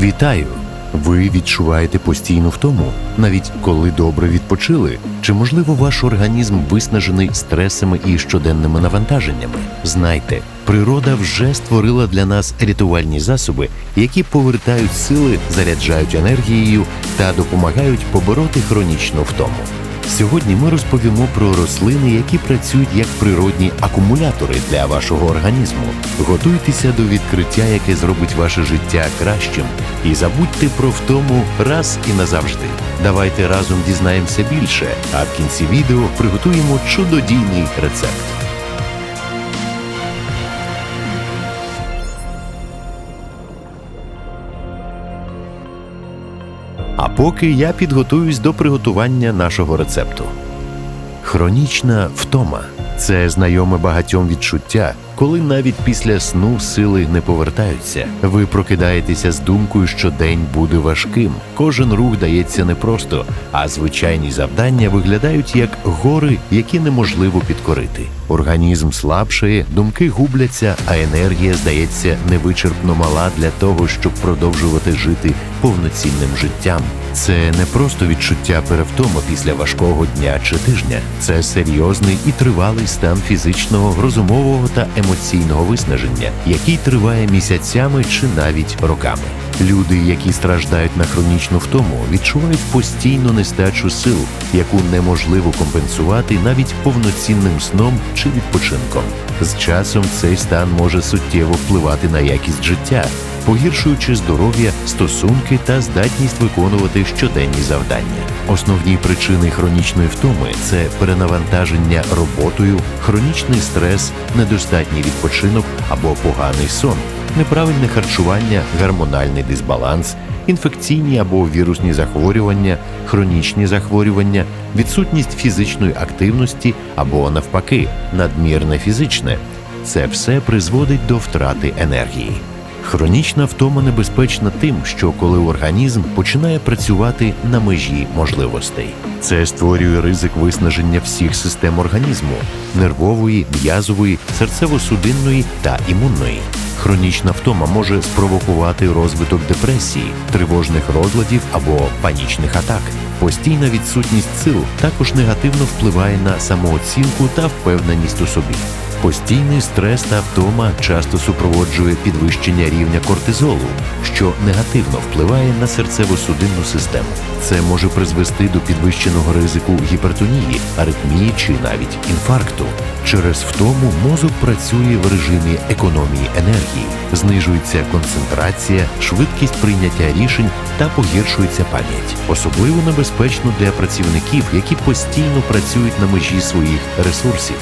Вітаю! Ви відчуваєте постійну втому, навіть коли добре відпочили? Чи можливо ваш організм виснажений стресами і щоденними навантаженнями? Знайте, природа вже створила для нас рятувальні засоби, які повертають сили, заряджають енергією та допомагають побороти хронічну втому. Сьогодні ми розповімо про рослини, які працюють як природні акумулятори для вашого організму. Готуйтеся до відкриття, яке зробить ваше життя кращим, і забудьте про втому раз і назавжди. Давайте разом дізнаємося більше, а в кінці відео приготуємо чудодійний рецепт. Поки я підготуюсь до приготування нашого рецепту. Хронічна втома це знайоме багатьом відчуття, коли навіть після сну сили не повертаються. Ви прокидаєтеся з думкою, що день буде важким. Кожен рух дається непросто, а звичайні завдання виглядають як гори, які неможливо підкорити. Організм слабшає, думки губляться, а енергія здається невичерпно мала для того, щоб продовжувати жити повноцінним життям. Це не просто відчуття перевтому після важкого дня чи тижня. Це серйозний і тривалий стан фізичного, розумового та емоційного виснаження, який триває місяцями чи навіть роками. Люди, які страждають на хронічну втому, відчувають постійну нестачу сил, яку неможливо компенсувати навіть повноцінним сном чи відпочинком. З часом цей стан може суттєво впливати на якість життя, погіршуючи здоров'я, стосунки та здатність виконувати щоденні завдання. Основні причини хронічної втоми це перенавантаження роботою, хронічний стрес, недостатній відпочинок або поганий сон, неправильне харчування, гормональний дисбаланс, інфекційні або вірусні захворювання, хронічні захворювання, відсутність фізичної активності або навпаки, надмірне фізичне. Це все призводить до втрати енергії. Хронічна втома небезпечна тим, що коли організм починає працювати на межі можливостей, це створює ризик виснаження всіх систем організму нервової, м'язової, серцево-судинної та імунної. Хронічна втома може спровокувати розвиток депресії, тривожних розладів або панічних атак. Постійна відсутність сил також негативно впливає на самооцінку та впевненість у собі. Постійний стрес та втома часто супроводжує підвищення рівня кортизолу, що негативно впливає на серцево-судинну систему. Це може призвести до підвищеного ризику гіпертонії, аритмії чи навіть інфаркту. Через втому мозок працює в режимі економії енергії, знижується концентрація, швидкість прийняття рішень та погіршується пам'ять. Особливо небезпечно для працівників, які постійно працюють на межі своїх ресурсів.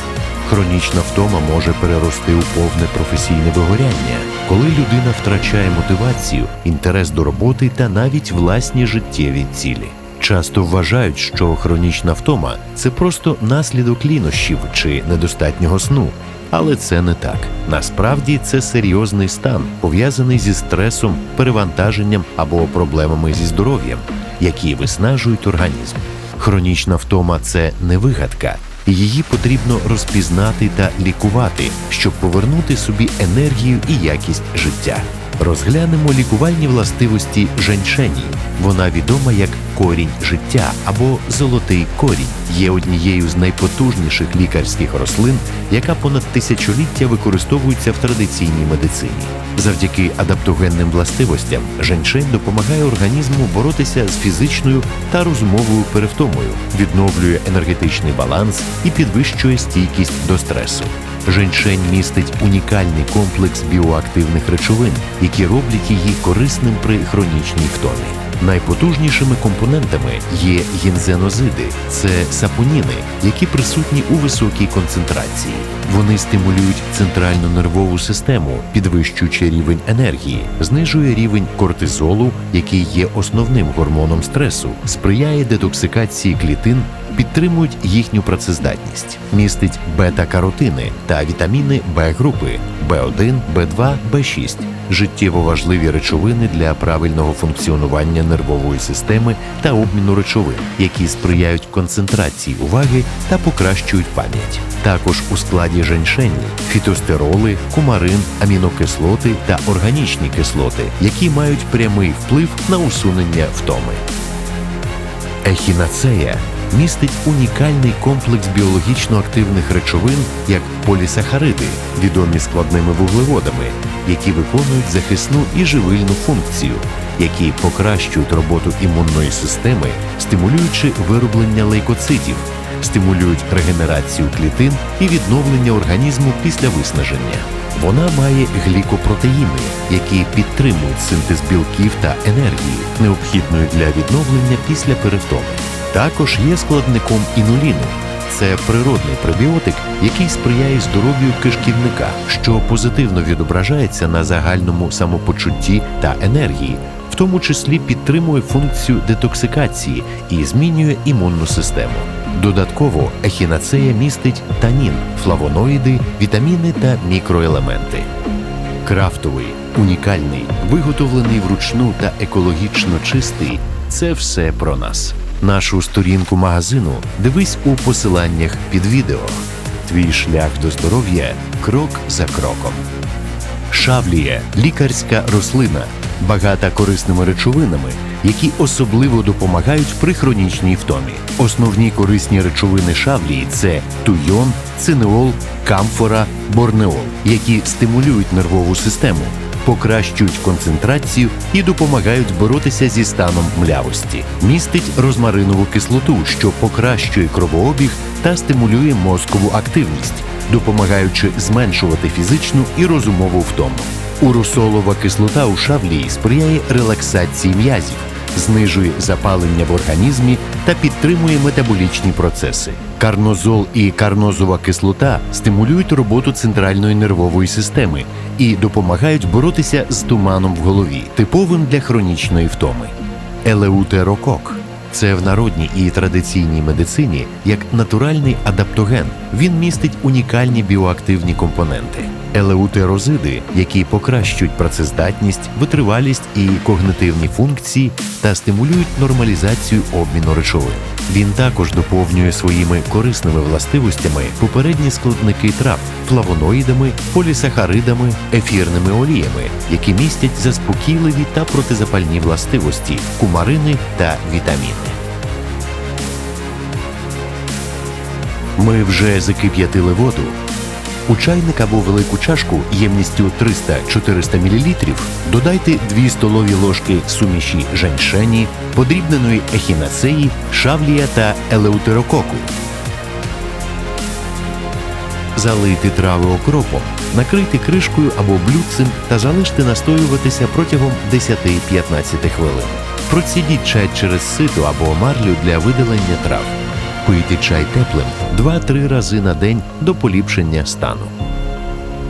Хронічна втома може перерости у повне професійне вигоряння, коли людина втрачає мотивацію, інтерес до роботи та навіть власні життєві цілі. Часто вважають, що хронічна втома це просто наслідок лінощів чи недостатнього сну. Але це не так. Насправді це серйозний стан, пов'язаний зі стресом, перевантаженням або проблемами зі здоров'ям, які виснажують організм. Хронічна втома це не вигадка. Її потрібно розпізнати та лікувати, щоб повернути собі енергію і якість життя. Розглянемо лікувальні властивості женьшені. Вона відома як корінь життя або золотий корінь. Є однією з найпотужніших лікарських рослин, яка понад тисячоліття використовується в традиційній медицині. Завдяки адаптогенним властивостям женьшень допомагає організму боротися з фізичною та розумовою перевтомою, відновлює енергетичний баланс і підвищує стійкість до стресу. Женьшень містить унікальний комплекс біоактивних речовин, які роблять її корисним при хронічній втомі. Найпотужнішими компонентами є гінзенозиди, це сапоніни, які присутні у високій концентрації. Вони стимулюють центральну нервову систему, підвищуючи рівень енергії, знижує рівень кортизолу, який є основним гормоном стресу, сприяє детоксикації клітин підтримують їхню працездатність, містить бета-каротини та вітаміни Б-групи В1, Б2, Б6 життєво важливі речовини для правильного функціонування нервової системи та обміну речовин, які сприяють концентрації уваги та покращують пам'ять. Також у складі женьшені фітостероли, кумарин, амінокислоти та органічні кислоти, які мають прямий вплив на усунення втоми. Ехінацея містить унікальний комплекс біологічно активних речовин, як полісахариди, відомі складними вуглеводами, які виконують захисну і живильну функцію, які покращують роботу імунної системи, стимулюючи вироблення лейкоцитів, стимулюють регенерацію клітин і відновлення організму після виснаження. Вона має глікопротеїни, які підтримують синтез білків та енергії, необхідної для відновлення після перевтоми. Також є складником інуліну. Це природний пребіотик, який сприяє здоров'ю кишківника, що позитивно відображається на загальному самопочутті та енергії, в тому числі підтримує функцію детоксикації і змінює імунну систему. Додатково ехінацея містить танін, флавоноїди, вітаміни та мікроелементи. Крафтовий, унікальний, виготовлений вручну та екологічно чистий це все про нас. Нашу сторінку магазину дивись у посиланнях під відео. Твій шлях до здоров'я крок за кроком. Шавлія лікарська рослина, багата корисними речовинами, які особливо допомагають при хронічній втомі. Основні корисні речовини шавлії це туйон, цинеол, камфора, борнеол, які стимулюють нервову систему, покращують концентрацію і допомагають боротися зі станом млявості. Містить розмаринову кислоту, що покращує кровообіг та стимулює мозкову активність допомагаючи зменшувати фізичну і розумову втому. Урусолова кислота у шавлії сприяє релаксації м'язів, знижує запалення в організмі та підтримує метаболічні процеси. Карнозол і карнозова кислота стимулюють роботу центральної нервової системи і допомагають боротися з туманом в голові, типовим для хронічної втоми. Елеутерокок це в народній і традиційній медицині як натуральний адаптоген. Він містить унікальні біоактивні компоненти. Елеутерозиди, які покращують працездатність, витривалість і когнитивні функції та стимулюють нормалізацію обміну речовин. Він також доповнює своїми корисними властивостями попередні складники трав флавоноїдами, полісахаридами, ефірними оліями, які містять заспокійливі та протизапальні властивості, кумарини та вітаміни. Ми вже закип'ятили воду. У чайник або велику чашку ємністю 300-400 мл додайте 2 столові ложки суміші женьшені, подрібненої ехінацеї, шавлія та елеутерококу. Залийте трави окропом, накрийте кришкою або блюдцем та залиште настоюватися протягом 10-15 хвилин. Процідіть чай через сито або марлю для видалення трав. Пийте чай теплим 2-3 рази на день до поліпшення стану.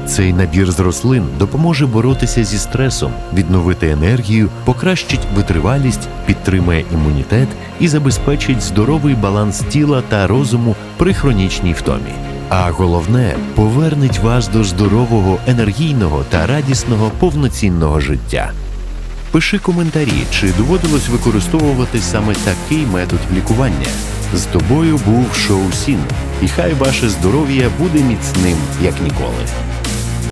Цей набір з рослин допоможе боротися зі стресом, відновити енергію, покращить витривалість, підтримає імунітет і забезпечить здоровий баланс тіла та розуму при хронічній втомі. А головне повернеть вас до здорового, енергійного та радісного повноцінного життя. Пиши коментарі, чи доводилось використовувати саме такий метод лікування. З тобою був Шоу Сін, і хай ваше здоров'я буде міцним, як ніколи.